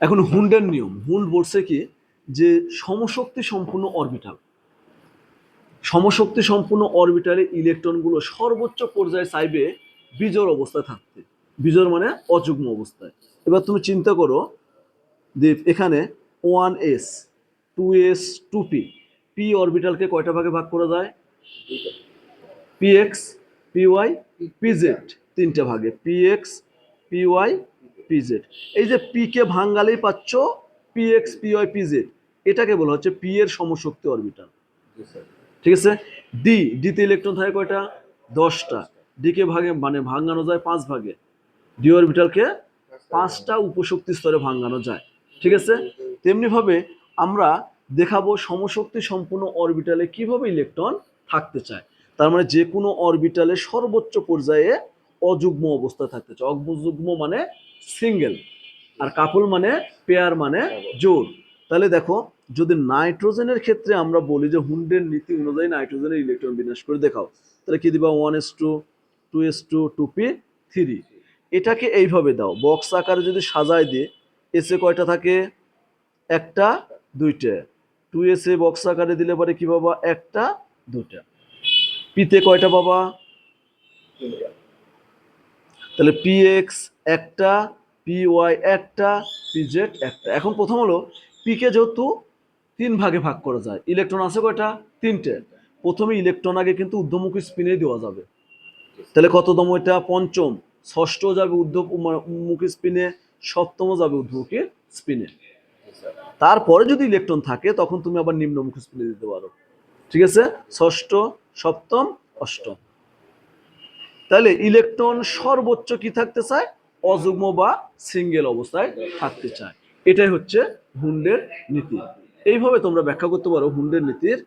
এখন হুন্ডের নিয়ম, হুন্ড বলছে কি যে সমশক্তি সম্পূর্ণ অরবিটাল সমশক্তি সম্পূর্ণ অরবিটালে ইলেকট্রনগুলো সর্বোচ্চ পর্যায়ে চাইবে বিজোড় অবস্থায় থাকতে। বিজোড় মানে অযুগ্ম অবস্থায়। এবার তুমি চিন্তা করো যে এখানে one S two S two P P অরবিটালকে কয়টা ভাগে ভাগ করা যায়? P X P Y P Z তিনটে ভাগে। P X P Y P Z এই যে পি কে ভাঙ্গালেই পাচ্ছ P X P Y P Z এটাকে বলা হচ্ছে পি এর সমশক্তি অরবিটাল ঠিক আছে? ডি ডিতে ইলেকট্রন থাকে কয়টা? দশটা। ডিকে ভাগে মানে ভাঙানো যায় পাঁচ ভাগে। ডি অরবিটালকে পাঁচটা উপশক্তি স্তরে ভাঙানো যায়। ঠিক আছে? তেমনিভাবে আমরা দেখাবো সমশক্তি সম্পূর্ণ অরবিটালে কীভাবে ইলেকট্রন থাকতে চায়। তার মানে যে কোনো অরবিটালে সর্বোচ্চ পর্যায়ে অযুগ্ম অবস্থায় থাকতে চায়। অযুগ্ম মানে সিঙ্গেল। আর কাপল মানে পেয়ার মানে জোর। তাহলে দেখো, যদি নাইট্রোজেনের ক্ষেত্রে আমরা বলি যে হুন্ডের নীতি অনুযায়ী নাইট্রোজেনের ইলেকট্রন বিন্যাস করে দেখাও, তাহলে কি দিবা? One S two two S two two P, three. এটাকে এইভাবে দাও। বক্স আকারে যদি সাজায় দিয়ে, এসে কয়টা থাকে? একটা, দুইটা। টু এসে বক্স আকারে দিলে পরে কি বাবা একটা দুটা পিতে কয়টা বাবা তাহলে পি এক্স একটা পি ওয়াই একটা পি জেড একটা। এখন প্রথম হলো পিকে যেহেতু তিন ভাগে ভাগ করা যায় ইলেকট্রন আছে কয়টা? তিনটে। প্রথমে ইলেকট্রন আগে কিন্তু ঊর্ধ্বমুখী স্পিনে দেওয়া যাবে। তাহলে কততম এটা? পঞ্চম। ষষ্ঠ যাবে ঊর্ধ্বমুখী স্পিনে সপ্তম যাবে ঊর্ধ্বমুখী স্পিনে তারপরে যদি ইলেকট্রন থাকে, তখন তুমি আবার নিম্নমুখী স্পিনে দিতে পারো। ঠিক আছে? ষষ্ঠ, সপ্তম, অষ্টম। তাহলে ইলেকট্রন সর্বোচ্চ কি থাকতে চায়? অযুগ্ম বা সিঙ্গেল অবস্থায় থাকতে চায়। এটাই হচ্ছে হুন্ডের নীতি। এইভাবে তোমরা ব্যাখ্যা করতে পারো হুন্ডের নীতির